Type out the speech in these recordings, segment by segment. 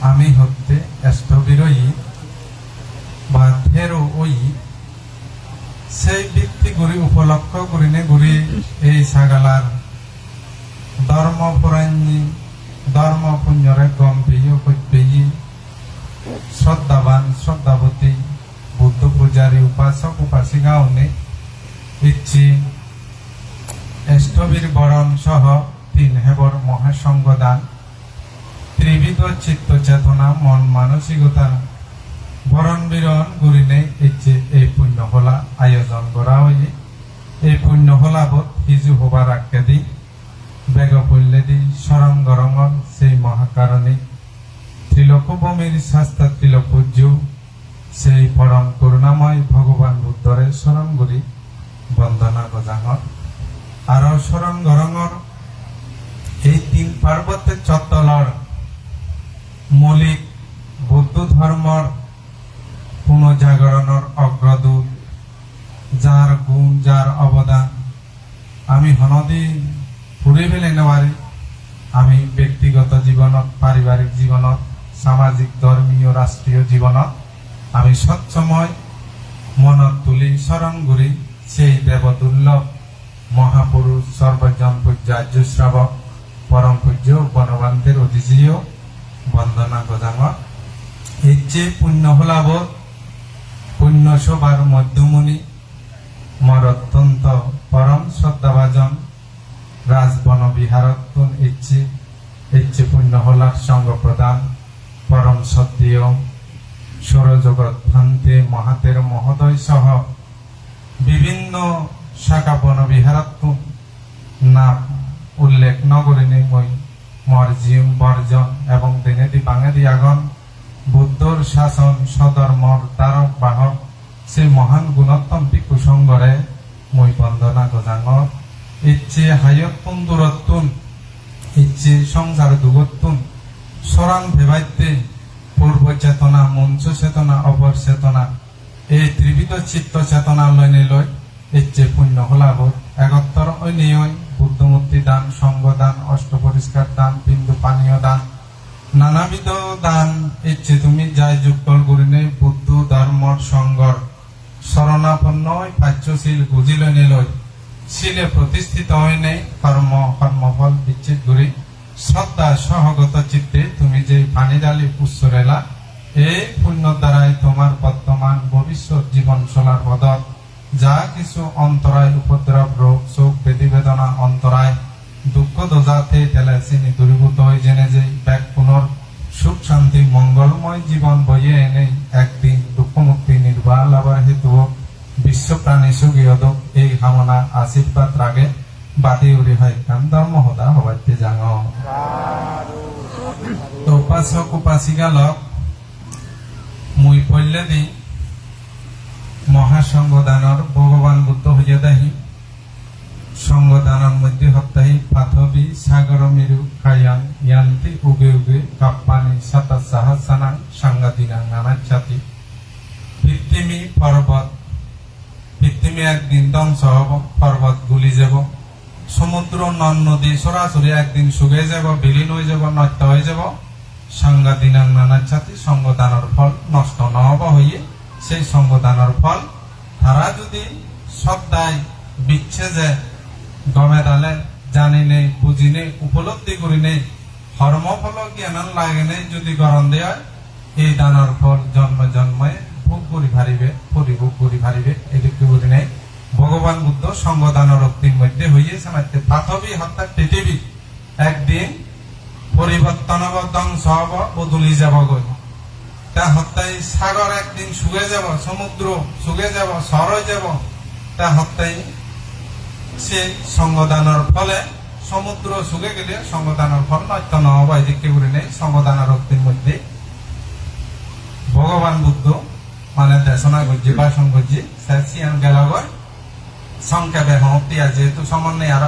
আমি হতে স্থবিরয়ী বা থেরো ওই, সেই ব্যক্তিগুলি উপলক্ষ করিনে গুরি এই সাগালার ধর্ম পুরাণী ধর্ম পুণ্যরে গম্ভীর কৈবেয়ী শ্রদ্ধাবান শ্রদ্ধাবতী বুদ্ধ পূজারী উপাসক উপাসিকা অনে ইচ্ছি স্থবির বরণ সহ তিন হেবর মহাসংগদান। ত্রিবিধ চিত্ত চেতনা, মন মানসিকতা। বরণ বিরণ গুরিনে ইচ্ছে এই পুণ্য হলা আয়োজন করা হয়ে এই পুণ্য হলাবত হিজু হবার আজ্ঞা দি বেগ পল্লে দি সরং গরঙর সেই মহাকারণে। ত্রিলোকভূমির শাস্তা ত্রিলোপূজ্য সেই পরম করুণাময় ভগবান বুদ্ধরে স্মরণ করি বন্দনা গজাঙর আর স্মরণ গরঙর এই তিন পার্বত্য চত্তলর মৌলিক বৌদ্ধ ধর্মর পুনঃজাগরণের অগ্রদূত যার অবদান। আমি হনদি ফুরে ফেলে নেওয়ারি। আমি ব্যক্তিগত জীবনত পাৰিবাৰিক জীৱনত সামাজিক ধৰ্মীয় ৰাষ্ট্ৰীয় জীৱনত আমি সৎসময় মনত তুলি স্মৰণ কৰি সেই দেৱদুৰ্লভ মহাপুৰুষ সর্বজন পূজ্য শ্রাবক, পরম পূজ্য, বনবান্তের অতিথিও, বন্দনা গজাঙর এই যে পুণ্য হলাবোধ পুণ্য সবার মধ্যমণি। মর অত্যন্ত পরম শ্রদ্ধাভাজন, রাজবন বিহারত্তন ইচ্ছে ইচ্ছে পুণ্য হলার সঙ্গ প্রদান পরম সত্যীয় সৌরজগৎ ভান্তে মহাতের মহোদয় সহ বিভিন্ন শাখা বন বিহারত্তন নাম উল্লেখ নগরিনী মই, মর্জিম, বর্জন এবং দিনেদি বাঙালি আগন বুদ্ধর শাসন, সদর্মর, তারক, বাহক সেই মহান গুণোত্তম পিকু সঙ্গরে মই বন্দনা গজাঙর ইচ্ছে হায়ত্তুন দূরত্তুন ইচ্ছে সংসার দুগত্তুন সরান ভেবাইতে পূর্ব চেতনা, মঞ্চ চেতনা, অপর চেতনা, এই ত্রিবিধ চিত্ত চেতনা লইনে লয়, ইচ্ছে পুণ্য হলাবোধ একত্তর ঐনিয়য় বুদ্ধমূর্তি দান সঙ্গ দান, অষ্ট পরিষ্কার দান, বিন্দু পানীয় দান, নানাবিধ দান, ইচ্ছে তুমি যাই যুক্তল শরণাপন্ন পাচ্যশীল গুজিল নিলয়। শিলে প্রতিষ্ঠিত নেই কর্ম কর্মফল বিচ্ছেদ করি শ্রদ্ধা সহগত চিত্তে তুমি যে পানি ডালি পুষ্পরেলা এই পুণ্য দ্বারাই তোমার বর্তমান ভবিষ্যৎ জীবন চলার বদল যা কিছু অন্তরায় উপদ্রব রোগ শোক বেদি বেদনা অন্তরায় দুঃখ দোজাতে তেলাসিনি দূরীভূত হয়ে জেনে যে ব্যাগ পুনর সুখ, শান্তি মঙ্গলময় জীবন বইয়ে এনে একদিন দুঃখ মুক্তি নির্বাহ লাভার হেতু বিশ্ব প্রাণী সুগিয়দ এই কামনা আশীর্বাদ রাগে বাতি উড়ি হয়। কাম ধর্ম হদা হবাইতে যাঙ উপাসক উপাসিকালক মুই পল্লে দি মহাসংগদানর ভগবান বুদ্ধ হইয়া দাহি। সঙ্গদানর মধ্যে হত্যাহি পাথবি সাগর মেরু খায়ান ইয়ান্তি উগে উগে কাপ্পানি সাতা সাহাসানাং সাংগাদিনা নানাচ্ছাতি পৃথিবী পর্বত পৃথিবী একদিন ধ্বংস হব, পর্বত গুলি যাব, সমুদ্র নন নদী সরাসরি একদিন শুকে যাব, বিলীন হয়ে যাব, নষ্ট হয়ে যাব। সাংঘাতিনাং নানাচ্ছাতি সঙ্গদানের ফল নষ্ট নহব হইয়ে সেই সঙ্গদানের ফল তারা যদি শ্রদ্ধায় বিচ্ছে যে গমে ডালে, জানি নেই, বুঝি নেই, উপলব্ধি করি নেই কর্মফল জ্ঞান লাগে নেই যদি গরম দেয়, এই দানের ফল জন্ম জন্মে ভোগ করি ভারিবে পরিভোগ করি ভারিবে এদিকে বলি নেই। ভগবান বুদ্ধ সঙ্গদান রক্তির মধ্যে হইয়েছে, মাত্র পাথবী হত্যা পৃথিবী। একদিন পরিবর্তন ধ্বংস হব বদলি যাব গই তা হত্যাই সাগর একদিন শুয়ে যাব, সমুদ্র শুয়ে যাব সরয় যাব। তা হত্যাই সে সঙ্গদানের ফলে সমুদ্র শুকে গেলে সঙ্গদানের ফল নষ্ট নহব এদিকে করে নেই। সঙ্গদানের রক্তির মধ্যে ভগবান বুদ্ধ মানে দেশনা গজ্জি ভাষণ গজ্জি সিয়ান গেলাগর, সংক্ষেপে সমাপ্তি আছে, যেহেতু সময় নেই, আর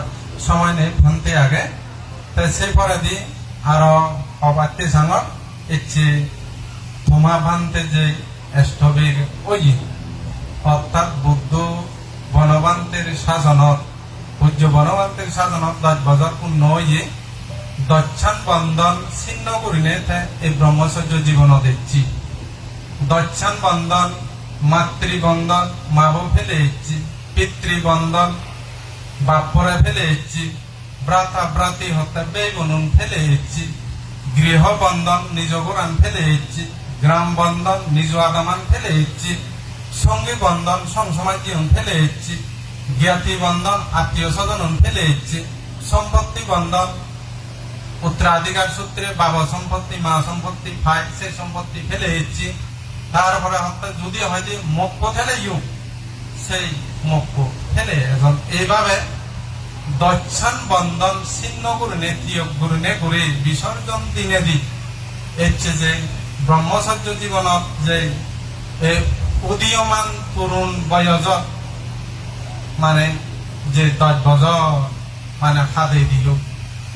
সময় নেই ভান্তি আগে। তাই সেই পরে দি আর অবাত্তি সাঙর ইচ্ছে তোমা ভান্তে যে স্থবির ওই অর্থাৎ বুদ্ধ বনবান্তের শাসনত পূজ্য বনবান্তের শাসনত দশ বছর পূর্ণ হয়ে দচ্ছান বন্ধন ছিন্ন করিনে এই ব্রহ্মচর্য জীবন দিচ্ছি দচ্ছান বন্ধন মাতৃবন্ধন মা বাবা ফেলে এসছি পিতৃবন্ধন বাপরে ফেলে এসছি ব্রাতা ব্রাতি হত্যা ব্যয় বনুন ফেলে এসছি গৃহ বন্ধন নিজ গোরান ফেলে এসছি গ্রাম বন্ধন নিজ আদামান ফেলে এসছি সঙ্গী বন্ধন জীবন ফেলে এসছি জ্ঞাতি বন্ধন আত্মীয় স্বজন ফেলে এসছি সম্পত্তি বন্ধন উত্তরাধিকার সূত্রে বাবা সম্পত্তি, মা সম্পত্তি, ভাই সে সম্পত্তি ফেলে এসছি তারপরে যদি হয় যে মক্ষ ফেলে ইউ সেই মক্ষ ফেলে এখন এইভাবে দচ্ছান বন্ধন, ছিন্ন গুরুনে তিয়ক গুরুনে করে বিসর্জন দিনে দি। হচ্ছে যে ব্রহ্মচর্য জীবনত যে উদীয়মান তরুণ বয়স মানে যে দশ বছর মানে খাদে দিল।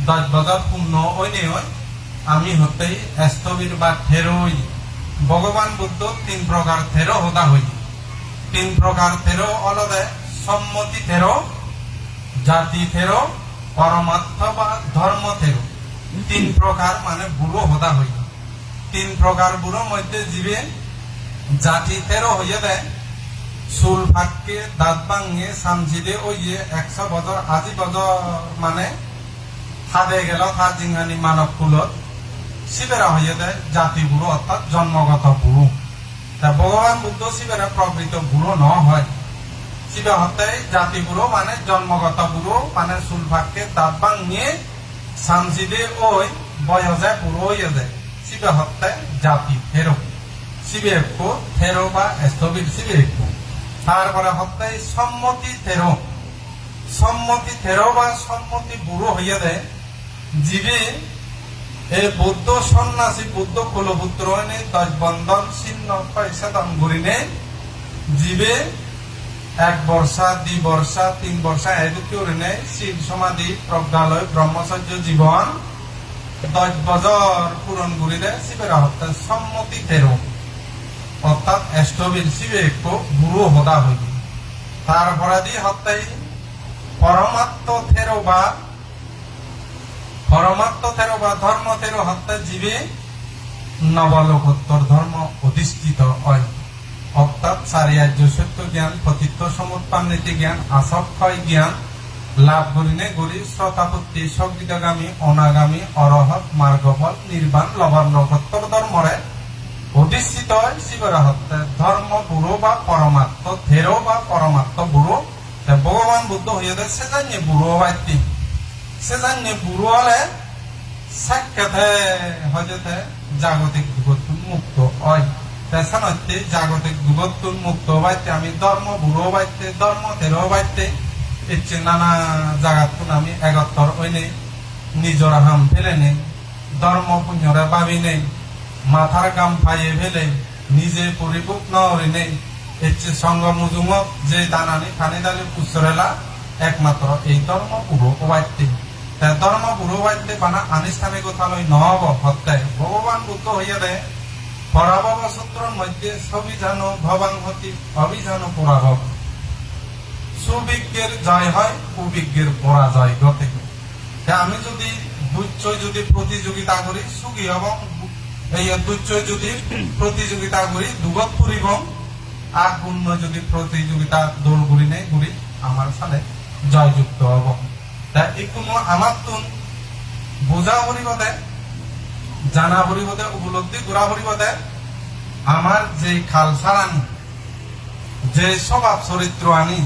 দশ বছর পূর্ণ ওই নেই আমি হতেই স্থবির বা থেরোই ভগবান বুদ্ধ তিন প্রকার থেরো হতা হই। তিন প্রকার থেরো অলদে সম্মতি থেরো, জাতি থেরো, পরমার্থ বা ধর্ম থেরো। তিন প্রকার মানে বুড়ো হতা হই। তিন প্রকার বুড়ো মধ্যে জীবে জাতি থেরো হইয়া দেয়। চুল ফাঁককে দাঁত ভাঙিয়ে সামঝিলে ওই যে একশো বছর আশি বছর মানে হাদে গেল তার জিঙ্গানি মানব কুলত। শিবেরা হইয়া দেয় জাতি বুড়ো অর্থাৎ জন্মগত বুড়ো তা ভগবান বুদ্ধ শিবেরা প্রকৃত বুড়ো ন হয় শিবে হত্যায় জাতি বুড়ো মানে জন্মগত বুড়ো মানে ফাঁককে দাঁত ভাঙিয়ে সামঝিলে ওই বয়সে বুড়ো হইয়া যায়। শিবে হত্যায় জাতি ফেরো। শিবে একটু থেরো বা স্থবির শিবে একটু। তারপরে হত্যায় সম্মতি থেরো সম্মতি থেরো বা সম্মতি বুড়ো হইয়া দেয় জীবে এ বৌদ্ধ সন্ন্যাসী, বুদ্ধ কুলপুত্র হইনে দশ বন্ধন, ছিন্ন পয়সা দাম ঘুরিনে জীবে এক বর্ষা দুই বর্ষা, তিন বর্ষা এদিকে উড়িনে শিব সমাধি, প্রজ্ঞালয়, ব্রহ্মচর্য জীবন। দশ বছর পূরণ করিলে শিবের হত্যা সম্মতি থেরো অর্থাৎ অষ্টবীর শিবে একটু বুড়ো হদা হইল তারপরে দিয়ে হত্যাই পরমাত্ম থেরো বা পরমাত্ম থেরো বা ধর্ম থেরো হত্যা জীবে নবলোকোত্তর ধর্ম অধিষ্ঠিত হয় অর্থাৎ চারিয়ার্য সত্য জ্ঞান, পতিত্ব সমুৎপান্বিতি জ্ঞান আসক্ষয় জ্ঞান, লাভ করিনে গরি শ্রতাপত্তি সঙ্গীতগামী অনাগামী, অরহত, মার্গফল, নির্বাণ লবণ লোকোত্তর ধর্মরে অধিষ্ঠিত হয় শিবের হত্যা ধর্ম বুড়ো বা পরমাত্ম থেরো বা পরমাত্ম বুড়ো ভগবান বুদ্ধ হইয়া দেয় সে জানিয়ে বুড়ো বাড়তি সে জানিয়ে বুড়ো হলে সাক্ষাতে হজতে জাগতিক যুগত মুক্ত হয়। তেসান হচ্ছে জাগতিক যুগত মুক্ত বাইতে আমি ধর্ম, বুড়ো বাইতে ধর্ম থেরো বাইতে ইচ্ছে নানা জাগাত আমি এগত্তর ওইনে নিজর হাম ফেলে নেই, ধর্ম পুণ্যরে ভাবি নেই, মাথার গাম পাইয়ে ফেলে নিজে পরিপূর্ণ নরি নেই। ইচ্ছে সঙ্গ মুজুমক যে দানানি, খানি দালি পুস্তরেলা একমাত্র এই ধর্ম পুরো বাদ্যে পুরো বাদ্যে বানা আনুষ্ঠানিকতালৈ নহব হত্যায় ভগবান বুদ্ধ হইয়া দেয় পরাভব সূত্রর মধ্যে সবিধানো ভবাংহতি অভিধানো পরাভব সুবিজ্ঞের জয় হয় কুবিজ্ঞের পরাজয় ঘটে। আমি যদি দুচ্ছয় যদি প্রতিযোগিতা করি সুখী এবং এই দুচ্ছয় যদি প্রতিযোগিতা করি দুগত ফুরিব আর পূর্ণ যদি প্রতিযোগিতা দৌড় ঘুরি নেই ঘুরি আমার সাথে জয়যুক্ত হব। আমার তো বোঝা পরিবদে জানা পরিবদে উপলব্ধি করা পরিবদে আমার যে খালসার আনি যে স্বভাব চরিত্র আনি,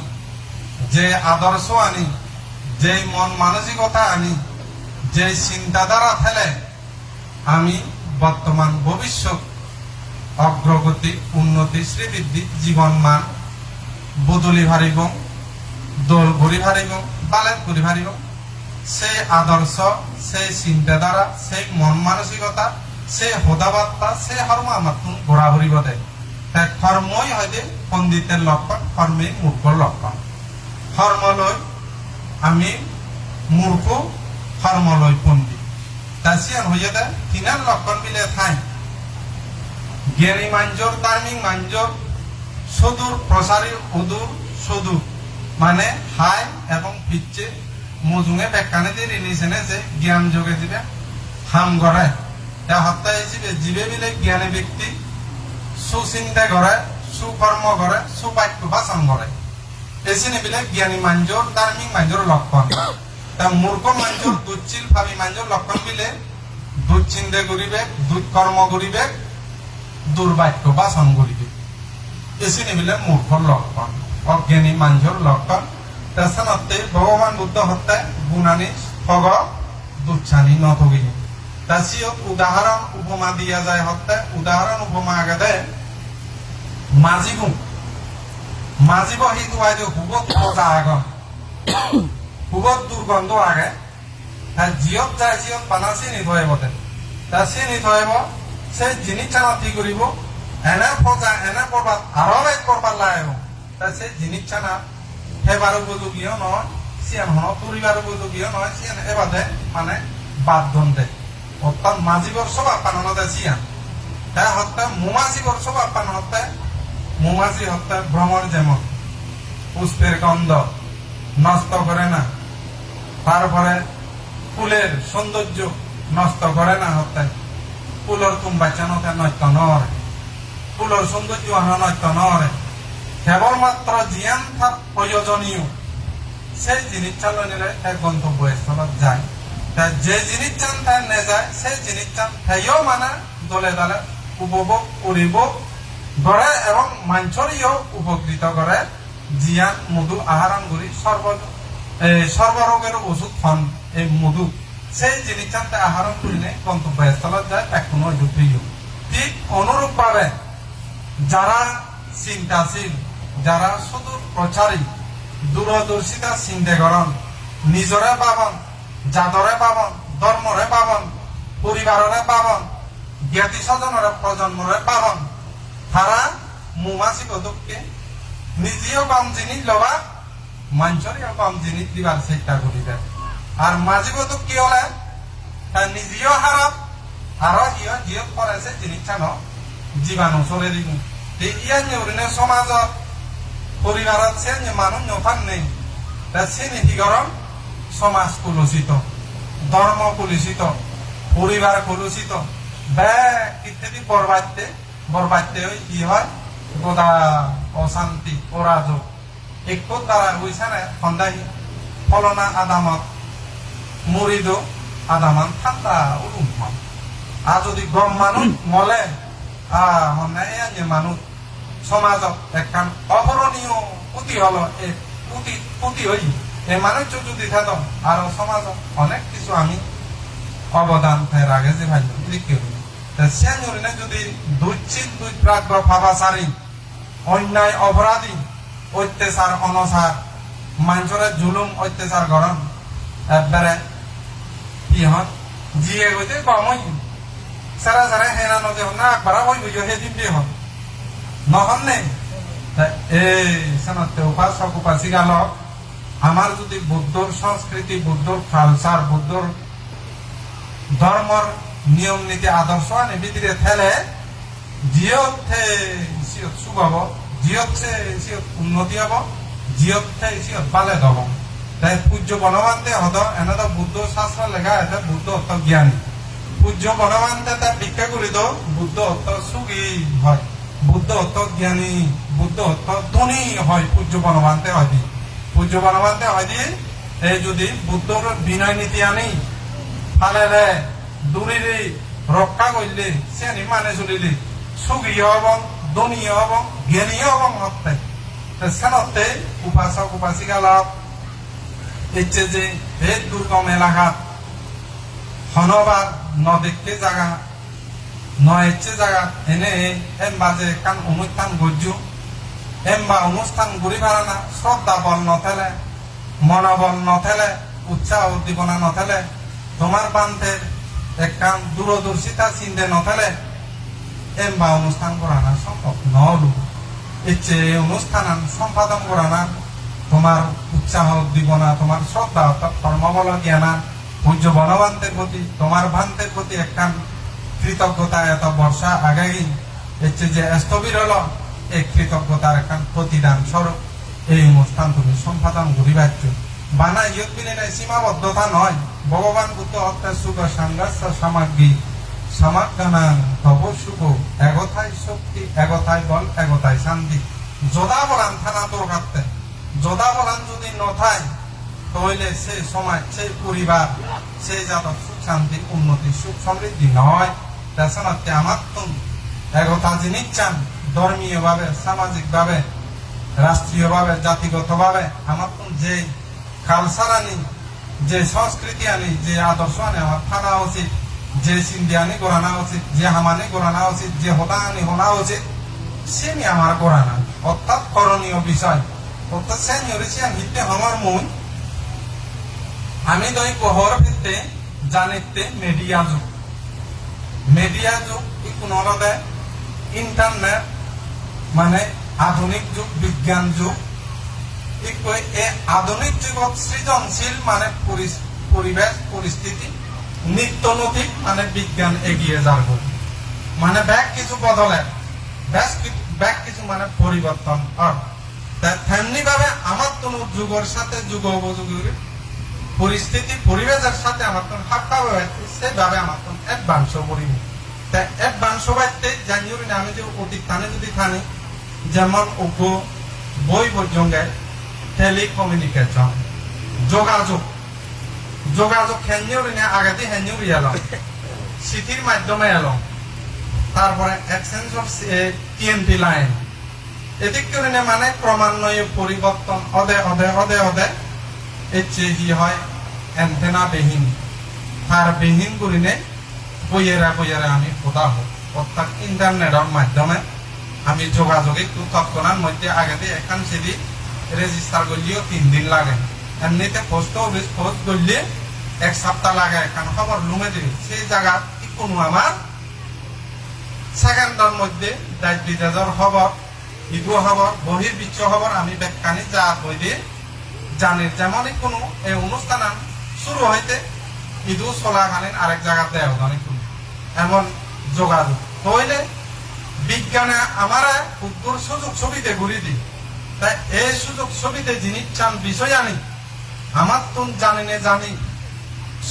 যে আদর্শ আনি, যে মন মানসিকতা আনি, যে চিন্তাধারা ফেলে, আমি বর্তমান ভবিষ্যৎ অগ্রগতি, উন্নতি, শ্রীবৃদ্ধি জীবন মান বদলি ভারিব দোল ঘুরি ভারিব বালের ঘুরি ভারিব সেই আদর্শ সেই চিন্তাধারা সেই মন মানসিকতা সেই হদাবার্তা সেই হর্ম আমার ঘোরা ঘুরিব তাই কর্মই হয়তো পণ্ডিতের লক্ষণ কর্মেই মূর্খর লক্ষণ। কর্মলয় আমি মূর্খ কর্মলয় পণ্ডিত। তাসিয়ান হইয়া দেয় তিনার লক্ষণ মিলে থাই জ্ঞানী মাঞ্জর তার্মিক মাঞ্জর সুদূর প্রসারী উদূর সুদূর মানে হাই এবং পিচ্ছে মজুঙে বেকানে দিয়ে রিনিছেনে যে জ্ঞান যোগে দিবে, হাম গড়ে তা হত্যায় জীবে বিলে জ্ঞানী ব্যক্তি সুচিন্তা করে সুকর্ম করে সুবাক্য ভাষণ করে এসিনে বিলে জ্ঞানী মাঞ্জর, ধার্মিক মাঞ্জর লক্ষণ। তা মূর্খ মাঞ্জর, দুচ্ছিল ভাবি মাঞ্জর লক্ষণ বিলে দুচ্চিন্তা করিবে দুষ্কর্ম করিবে দুর্বাক্য ভাষণ করিবে এসিনে বিলে মূর্খর লক্ষণ। অজ্ঞানী মাঞ্জর লক্ষণ। তাছাড়াতে ভগবান বুদ্ধ হত্যায় গুণানি ঠগ দুচ্ছানি নথগি তাছিও উদাহরণ উপমা দিয়া যায় হত্যায় উদাহরণ উপমা আগে দেয় মাজিবু মাজিব সেইটো আইটো হুবত পজা আগন হুবত দুর্গন্ধ আগে। তার জিয়ত যায় জিয়ত বানা চিনি থইব তে তা চিনি থইব সে জিনিস কি করিব এনে পজা এনে করবাত আরও এক করবার লাগাইব তা সে জিনিস চানা হেবার উপযোগীয় নয় সিয়ান হন তুরিবার উপযোগীয় নয় সিয়ান এবাদে মানে বাদ দণ্ডে অর্থাৎ মাজিবর সব পানন দে সিয়ান তাই হত্যা মুমাজিবর সব পান হত্যা মৌমাছি হত্যা ভ্রমণ যেমন। পুষ্পের গন্ধ নষ্ট করে না। তারপরে ফুলের সৌন্দর্য নষ্ট করে না হত্যায় ফুলর তুম বাঁচানোতে নষ্ট নরে ফুলর সৌন্দর্য নষ্ট নরে কেবলমাত্র জিয়ান থাক প্রয়োজনীয় সেই জিনিস চালো নিলে এক গন্তব্যস্থলত যায়। তা যে জিনিস চান তাই নে সেই জিনিস চান মানে দলে দলে উপভোগ করিব গড়ে এবং মাঞ্চরিও উপকৃত করে জিয়ান, মধু আহরণ করি সর্ব সর্বরোগের ওষুধ খন এই মধু। সেই জিনিস চান্তে আহরণ করিলে গন্তব্যস্থলত যায় এখনও প্রিয় ঠিক অনুরূপ ভাবে যারা চিন্তাশীল যারা সুদূর প্রচারী, দূরদর্শিতা চিন্তা করন, নিজরে পাবন, জাতরে পাবন, ধর্মরে পাবন, পরিবাররে পাবন জ্ঞাতি স্বজনরে প্রজন্মরে পাবন। তারা মুমাসি পদককে নিজেও কম জিনিস লবা মানুষেরও কম জিনিস দিবার চেষ্টা করিবে। আর মাঝি পদক কি হলে? তার নিজেও হারাপ, আরও ইয় জিয়ত করেছে জিনিস চানো জীবাণু চলে দিব। ইয়া নেউরিনে সমাজত মানুষ নফান নেই। গরম সমাজ কলুষিত, ধর্ম কলুষিত, পরিবার কলুষিত। বে ইত্যাদি বরবাদতে বরবাদতে হই কি হয়? গোদা, অশান্তি, অরাজক। একো দ্বারা হইছে না সন্দাই ফলনা আদামত, মরিদ আদামান, ঠান্ডা উলুম আর যদি গম মানুষ মলে, আহ মানুষ সমাজত একখান অপরণীয় পুঁতি হল এই পুঁতি পুঁতি হই। এই মানুষ যদি থাকত আর সমাজত অনেক কিছু আমি অবদান ফের আগে যে ভাই লিখে সে জন্য যদি দুচ্ছিন দুই প্রাক বা ফাবাসারি অন্যায়, অপরাধী, অত্যাচার অনসার মানুষের জুলুম, অত্যাচার গরম একবারে কি হন? জিয়ে গইতে কম হই। সারা সারা হেনা নদী হন না, একবারা হই বুঝো হে দিন হন। নহন এই সানতে উপাসক উপাসিকা লক আমার যদি বুদ্ধর সংস্কৃতি বুদ্ধর কালচার বুদ্ধর ধর্মর নিয়ম, নীতি আদর্শ ভিতরে থেলে জিয়তে সিয়ত সুখ হব জিয়তে সিয়ত উন্নতি হব জিয়তে সিয়ত পালে হব তাই পূজ্য বনবান্তে হদ এনে তো বুদ্ধ শাস্ত্র লেখা আছে, বুদ্ধ অর্থ জ্ঞানী। পূজ্য বনবান্তে তা ভিক্ষা করি তো বুদ্ধ অর্থ সুখী হয়। বুদ্ধ অর্থ জ্ঞানী বুদ্ধ অর্থ ধনী হয় পূজ্য বনবান্তে হয় পূজ্য বনবান্তে হয় এই যদি বুদ্ধর বিনয় নীতি আনি ফালেলে দূরিরে রক্ষা করলে সে মানে চলিলে সুখী হব ধনী হব জ্ঞানী হব হতে সেনতে উপাসক, উপাসিকা লাভ। ইচ্ছে যে এই দুর্গম এলাকাত, হনবার নদেখতে জায়গা নয়েচ্ছে জায়গা এনে এম বাজে কান অনুষ্ঠান গজ্জু। এম বা অনুষ্ঠান ঘুরি পারে না শ্রদ্ধা বল নথেলে, মনোবল নথেলে, উৎসাহ উদ্দীপনা নথেলে তোমার বান্ধে একখান দূরদর্শিতা চিন্তে নথেলে, এম বা অনুষ্ঠান করা না সম্ভব নহলু। ইচ্ছে এই অনুষ্ঠান সম্পাদন করা না তোমার উৎসাহ উদ্দীপনা তোমার শ্রদ্ধা অর্থাৎ কর্মবল জ্ঞানা, পূজ্য বনবান্তের প্রতি তোমার ভান্তের প্রতি একখান কৃতজ্ঞতা এত বর্ষা আগাই হচ্ছে যে স্থবির হল। এই কৃতজ্ঞতার প্রতিদান স্বরূপ। এই অনুষ্ঠান তুমি সম্পাদন করিবার বানা ইয়ত নাই সীমাবদ্ধতা নয়। ভগবান বুদ্ধ অর্থাৎ সুখ সাংঘাস্য সামাগ্রী। সামাগানা তব সুখ এগথাই শক্তি এগথাই বল এগথাই শান্তি। যদা বলান থানা তোর কাটতে যদা বলান যদি নথায় তাহলে সেই সময় সেই পরিবার সেই যাদব সুখ, শান্তি, উন্নতি, সুখ, সমৃদ্ধি নয়। তাছাড়া আমার তো একতা জিনিস চান ধর্মীয় ভাবে সামাজিক ভাবে রাষ্ট্রীয় ভাবে জাতিগত ভাবে আমার তো যে কালচার আনি, যে সংস্কৃতি আনি, যে আদর্শ আনি আমার থাকা উচিত, যে সিন্ধি আনি গড়ানা উচিত, যে হামানি গড়ানা উচিত, যে হতা আনি হনা উচিত সে নিয়ে আমার গড়ানা অর্থাৎ করণীয় বিষয়। অর্থাৎ সে নিয়ে হিতে আমার মন আমি দই কহর ভিত্তে জানিতে, মিডিয়া যুগ। মিডিয়া যুগ ই কোনোভাবে ইন্টারনেট মানে আধুনিক যুগ, বিজ্ঞান যুগ এই আধুনিক যুগত সৃজনশীল মানে পরিবেশ পরিস্থিতি নিত্য নৈতিক মানে বিজ্ঞান এগিয়ে গতি। মানে ব্যাগ কিছু বদলে ব্যাস ব্যাগ কিছু মানে পরিবর্তন হয় তেমনি ভাবে আমার তো যুগের সাথে যুগ উপযোগী পরিস্থিতি, পরিবেশের সাথে আমার খাপ খাওয়া হয়েছে সেভাবে আমার তো অ্যাডভান্স তা অ্যাডভান্স বাড়তে জানিও না, আমি যে অতীত থানে যদি থানি যেমন উপ বই পর্যন্ত টেলিকমিউনিকেশন যোগাযোগ যোগাযোগ হেনিও না, আগে হেনিও এলাম। চিঠির মাধ্যমে এলাম। তারপরে এক্সচেঞ্জ অফ টিএনটি লাইন এদিক করে মানে ক্রমান্বয়ে পরিবর্তন অদে অদে অদে অদে এর চেয়ে হয়? অ্যান্টেনা বিহীন তার বিহীন করিনে বইয়েরা বইয়েরা আমি খোদা হোক অর্থাৎ ইন্টারনেটের মাধ্যমে আমি যোগাযোগ একটু তৎক্ষণাৎ মধ্যে আগে এখান সেদি রেজিস্টার করলেও তিন দিন লাগে। এমনিতে পোস্ট অফিস পোস্ট করলে এক সপ্তাহ লাগে। এখান খবর লুমে দিবে সেই জায়গা কোনো আমার সেকেন্ডের মধ্যে দেশ বিদেশের খবর ইদু খবর বহির্বিশ্ব খবর আমি ব্যাখ্যানি যা বই দিয়ে জানি। যেমন কোনো এই অনুষ্ঠান শুরু হইতে ইদু চলাকালীন আরেক জায়গাতে আয়োজন কোনো এমন যোগাযোগ। হইলে বিজ্ঞানে আমার উত্তর সুযোগ ছবিতে ঘুরি দি তাই এই সুযোগ ছবিতে জিনিস চান বিষয় জানি আমার তো জানি না জানি,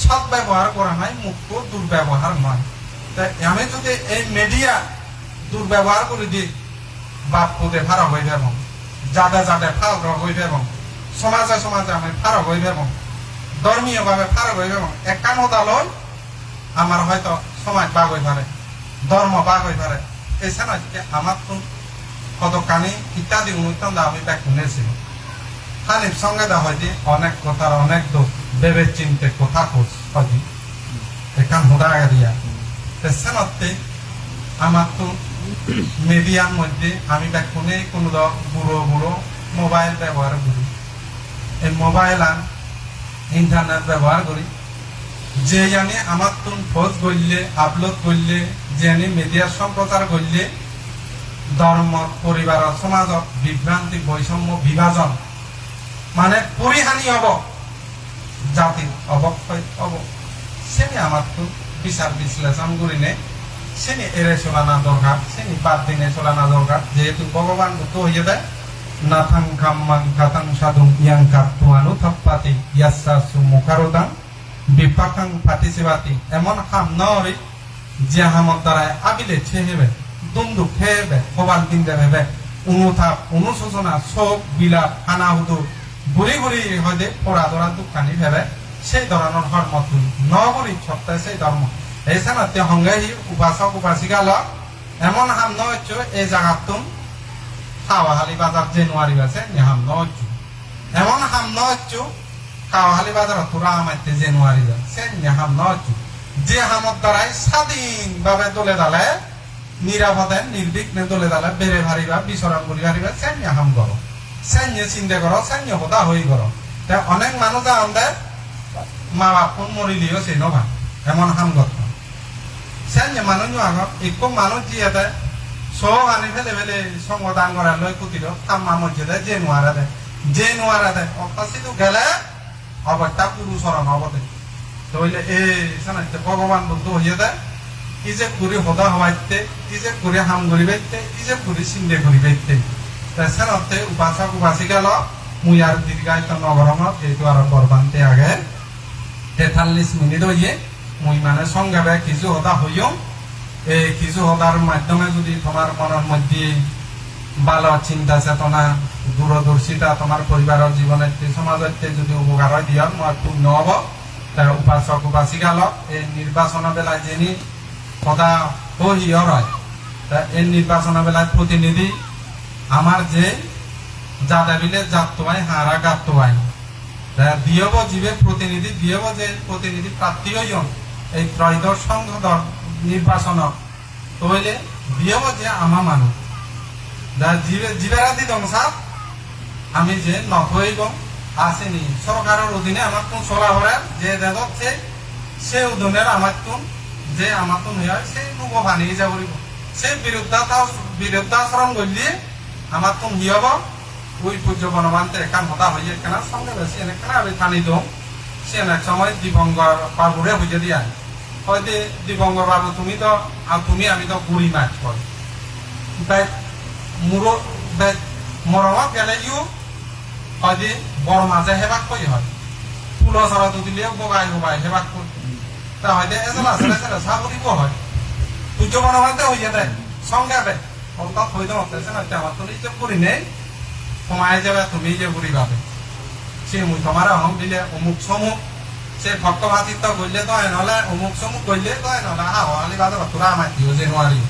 সৎ ব্যবহার করা হয় মুক্ত, দুর্ব্যবহার নয়। তাই আমি যদি এই মিডিয়া দুর্ব্যবহার করে দিই, বাপ পুদে ফারক হয়ে যাব, যাদে যাদে ফারক হয়ে যাব, সমাজে সমাজে আমি ফারক হয়ে যাব। ধর্মীয় ভাবে ফারক হয়ে যাব একান হতালয় আমার হয়তো সমাজ বাগ হয়ে পারে, ধর্ম বাগ হয়ে পারে। এছাড়া আমার তো কতখানি ইত্যাদি অনুষ্ঠান আমি ব্যাক শুনেছি খানির সঙ্গে দা হয়তো অনেক কথার অনেক দোষ, ভেবে চিনতে কথা খোঁজ হয়তো এখান হোদা দিয়া সেনতে আমার তো মিডিয়ার মধ্যে আমি দেখুনে কোনো দ- বুড়ো বুড়ো মোবাইল ব্যবহার করি। এই মোবাইল আর ইন্টারনেট ব্যবহার করি। যে জানি আমার তো পোস্ট করলে, আপলোড করলে জানি মিডিয়া সম্প্রচার করলে, ধর্ম, পরিবার, সমাজ, বিভ্রান্তি, বৈষম্য, বিভাজন মানে পরিহানি হব জাতির অবক্ষয় হব। সেনি আমার তো বিচার বিশ্লেষণ করি নে। সেনি এড়ে চলানা দরকার, সেনি বাদ দিনে চলানা দরকার, যেহেতু ভগবান তো হয়ে দেয় নাথাং খাম্মাং কাতাং সাধুং ইয়াং কাত্তুয়ানু থাপ্পাতি ইয়াসা সুমুখারোদাং বিপাকাং পাটিসিবাতি এমন হাম নরি যে হামত দ্বারায় আবিলে ছেহেবে, দুন্দু খেয়েবে হবান দিন দেবে। অনুথাপ অনুশোচনা, শোক, বিলাপ হানাহুদু বুড়ি বুড়ি হয়তো পড়া ধরা দুঃখানি ভেবে, সেই ধরনের ধর্ম তুই নগরী সপ্তাহে সেই ধর্ম। এই সানাতে হঙ্গে উপাসক, উপাসিকা ল এমন হাম নচ্ছ এই জায়গাত তুম খাওয়াহালি বাজার জানুয়ারি আছে হাম নচ্ছ এমন হাম নচ্ছ খাওয়াহালি বাজার তোরা আমাইতে জানুয়ারি সে হাম নচ্ছ যে হামত দ্বারাই স্বাধীন ভাবে দলে দালে, নিরাপদে, নির্বিঘ্নে দলে দালে বেড়ে ভারিবা বিচরণ করি ভারিবা সে হাম করো। সৈন্য চিন্তা করো, সৈন্য হতা হই করো। তা অনেক মানুষ আনন্দে মা বাপ মরিলিও সেই নভা এমন হাম গত সৈন্য মানুষ আগত একো মানুষ যিহেতু সব আনি ফেলে ফেলে সংগদান করা লয় কুতির কাম্মা দেয় যে নোয়ারা দেয় যে নোয়ারা দেয় অকাশিত গেলে অবস্থা পুরুষরণ অবদে তইলে এই সানাইতে ভগবান বন্ধু হইয়ে দেয় কি যে করে হতা হওয়াইতে কি যে করে হাম করি বাইতে কি যে করে চিন্তা করি বাইতে সেনতে উপাসক উপাসিকা ল মুই আর দীর্ঘায়িত নগরমত যেহেতু আর বরবান্তে আগে তেতাল্লিশ মিনিট হইয়ে মুই মানে সংক্ষেপে কিছু হতা হইও এই কিছু হতার মাধ্যমে যদি তোমার মনের মধ্যে ভালো চিন্তা চেতনা দূরদর্শিতা তোমার পরিবারের জীবনে সমাজের যদি উপকার দিয়ক, মই পূর্ণ হব তা উপাসক উপাসিকালক এই নির্বাচন বেলায় যিনি সদা হিয়র হয় তা এই নির্বাচন বেলায় প্রতিনিধি আমার যে যাদাবিলে যাত্তবাই হারা গাত্তবাই দিয়ব জীবে প্রতিনিধি দিয়ব যে প্রতিনিধি প্রার্থী এই ত্রয়োদশ সংসদর নির্বাচন। তৈলে দিয়ব যে আমা মানুষ জীবে জীবেরা দি দংসাত আমি যে নথইব আসেনি সরকারের অধীনে আমার কোন চলা হরে যে দেদছে সে উদনের আমার কোন যে আমার কোন হয় সে নুব ভানি যা করিব সে বিরুদ্ধতা বিরুদ্ধাচরণ করলে আমার কোন হিয়ব। ওই পূজ্য বনবান্তে কাম হতা হইয়ে কেনা সঙ্গে বেশি এনে কেনা আমি থানি দম সে এক সময় দিবঙ্গর বাবুরে হইয়ে দিয়া। হয়তো দিবঙ্গর বাবু, তুমি তো আর তুমি, আমি তো বুড়ি মাছ কর তাই মুরো তাই মরমত গেলে ইউ হয়তো বড় মাঝে হেবাক কই হয়। ফুল সরা দিলে বগাই বগাই হেবাক কই তা হয়তো এজলা সেরা সেরা সাগরিক হয়। পূজ্য বনবান্তে হইয়ে দেয় সঙ্গে দেয় অর্থাৎ হইতে হতেছে না আমার তো নিজে করি নেই তোমায় যাবে, তুমি যে বুড়ি পাবে সে মুই তোমার অহম দিলে, অমুক সমুক সে ভক্ত ভাতিত্ব করলে তো নহলে অমুক সমুক করলে তো নহলে আহ আলি বাদে আমার দিও যে নোৱাৰি।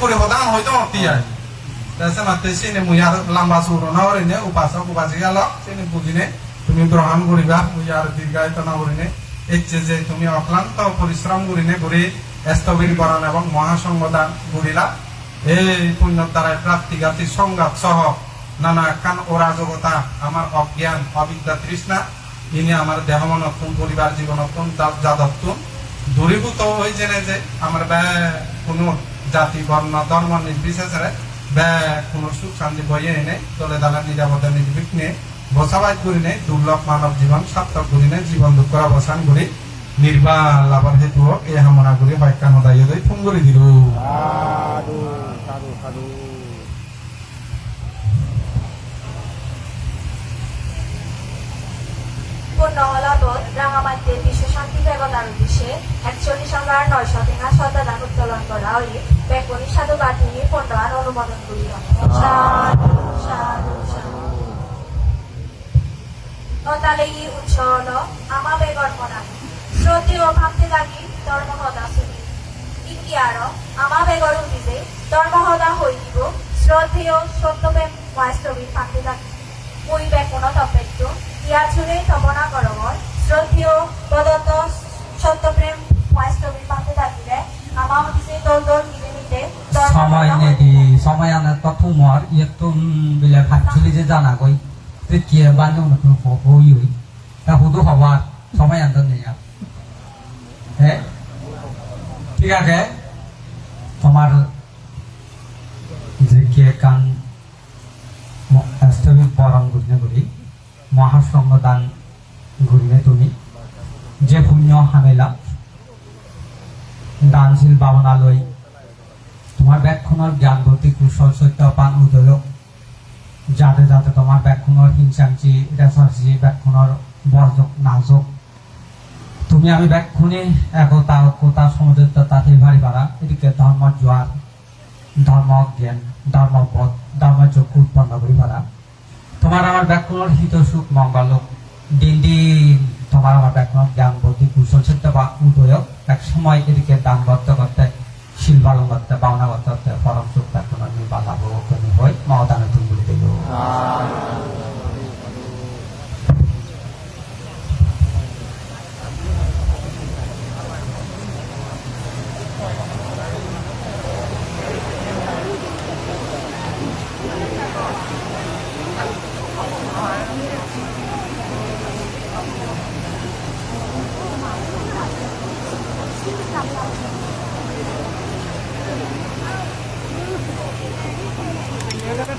কৰি সদায় হয়তো মতি আয় তাৰপিছত মাতে মুই আৰু লাম্বা চুৰ নকৰিনে উপাসক উপাসিকা লগ চিনে বুজিনে তুমি গ্ৰহণ কৰিবা মুই আৰু দীৰ্ঘায়িত নকৰিনে ইচ্ছে যে তুমি অক্লান্ত পরিশ্রম করিনে করে স্থবিরকরণ এবং মহাসংগদান করিলা এই পুণ্যর দ্বারা প্রাপ্তিঘাতী সংঘাত সহ নানা কান অরাজকতা আমার অজ্ঞান, অবিদ্যা তৃষ্ণা, ইনি আমার দেহ মনত্তুন পরিবার জীবনত্তুন যাদত্তুন দূরীভূত হয়ে জেনে যে আমার ব্যয় কোনো জাতি, বর্ণ, ধর্ম নির্বিশেষে ব্যয় কোনো সুখ শান্তি বইয়ে এনে দলে দালা নিরাপদে নির্বিঘ্নে বসাবাদ করি নেই দুর্লভ মানব জীবন, সার্থক করি নেই জীবন দুঃখ অবসান করি, নির্বাণ লাভৰ হেতু এই কামনা কৰি সক্ষম সদায় ফোন কৰি দিলো। সাধু সাধু। সাধু পুণ্যহলাবত রাঙামাটির বিশ্ব শান্তি দেবতার উদ্দেশ্যে একচল্লিশ হাজার নয়শো টেঙা শতদান উত্তোলন করা হলে বেগুনি সাধু বাটিনী পণ্ডান অনুমোদন করিল। সাধু সাধু সাধু। তাহলে এই উৎস হল আমা বেগর মনা শ্রদ্ধেয় ভাবতে লাগি ধর্মহদা শুনি ইতিহার আমা বেগর উঠিছে ধর্মহদা হৈ দিব। শ্রদ্ধেয় সত্যপ্রেম বাস্তবী ভাবতে লাগি মই বেগুনত অপেক্ষ ইয়া জুড়ে তপনা করবর শ্রদ্ধেয় প্রদত্ত সত্যপ্রেম বাস্তবী ভাবতে লাগিলে আমা উঠিছে দল সময় নেদি সময় আনে তথুমর ইয়েতুম বিলে ভাতচুলি যে জানা কই তৃতীয় বান্ধব নতুন হই হই তা হুদু হবার সময় আনতে নেই হ্যাঁ ঠিক আছে? তোমার যে কে কান স্থবির পরম গুরিনে গুরি মহাসংগ দান গুরিনে তুমি। যে পুণ্য হামেলা দানশীল ভাবনালয় তোমার ব্যাখ্যানৰ জ্ঞান ভৌতিক কুশল সত্য পান উদয়। যাতে যাতে তোমাৰ ব্যাখ্যানৰ হিংসাংচি ৰেচাৰ্চি ব্যাখ্যানৰ বৰ্জক নাজক। তুমি আমি ব্যাখ্যানে একতা সমঝোতা তাতে ভারি পারা এদিকে ধর্ম, জোয়ার, ধর্ম, জ্ঞান, ধর্ম চক্ষু উৎপন্ন করি পারা তোমার আমার ব্যাকরণ হিত সুখ মঙ্গল। দিন দিন তোমার আমার ব্যাকরণ জ্ঞান, বুদ্ধি, কুশল সত্য বা উদয় এক সময় এদিকে দান করতে করতে শিল পালন করতে পাওনা করতে, পরম সুখ ব্যাখ্যানের নির্বাধা ভোগ হয় মহদানে তুমি বলে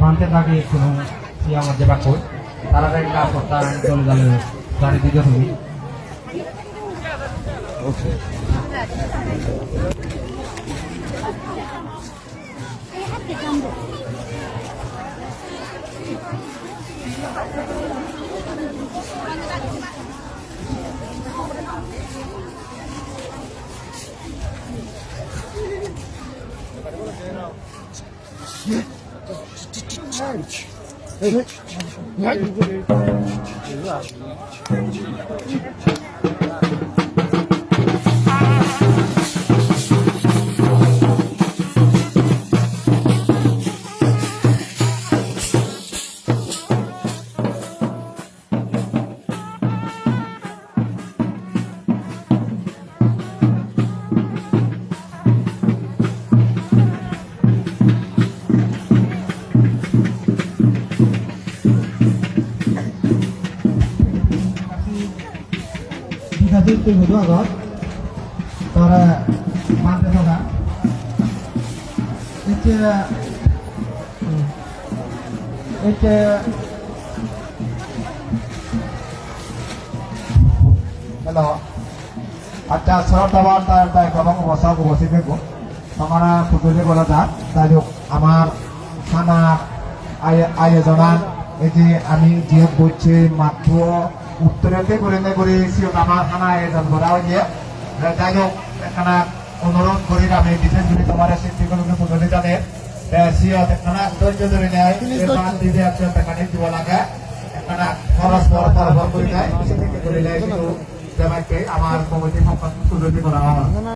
বানতে থাকে কোনো ইয়া মধ্যে বা কই তাড়াতাড়ি কাজ করতে চলে গেলে গাড়ি দিতে তুমি বিকাশিত কৰিব আগত তৰা মাতে থকা এতিয়া উম, এতিয়া Hello. Acha sarap tawa tayo tayo kabang umasa ko basi ko. Tamara putuli ko lang tayo আমার খানা আয়োজনার এই যে আমি যে বলছি মাত্র উত্তরেতে করে না করে আমার খানা আয়োজন করা হয়েছে যাই হোক এখানে অনুরোধ করি আমি বিশেষ করে তোমার শিল্পীগুলোকে পদ্ধতি জানে সিও এখানে ধৈর্য ধরে নেয় বাদ দিতে আছে এখানে দিব লাগে। এখানে খরচ পর পর করে নেয় করে নেয় কিন্তু আমার কমিটি সম্পর্কে পদ্ধতি করা হয়।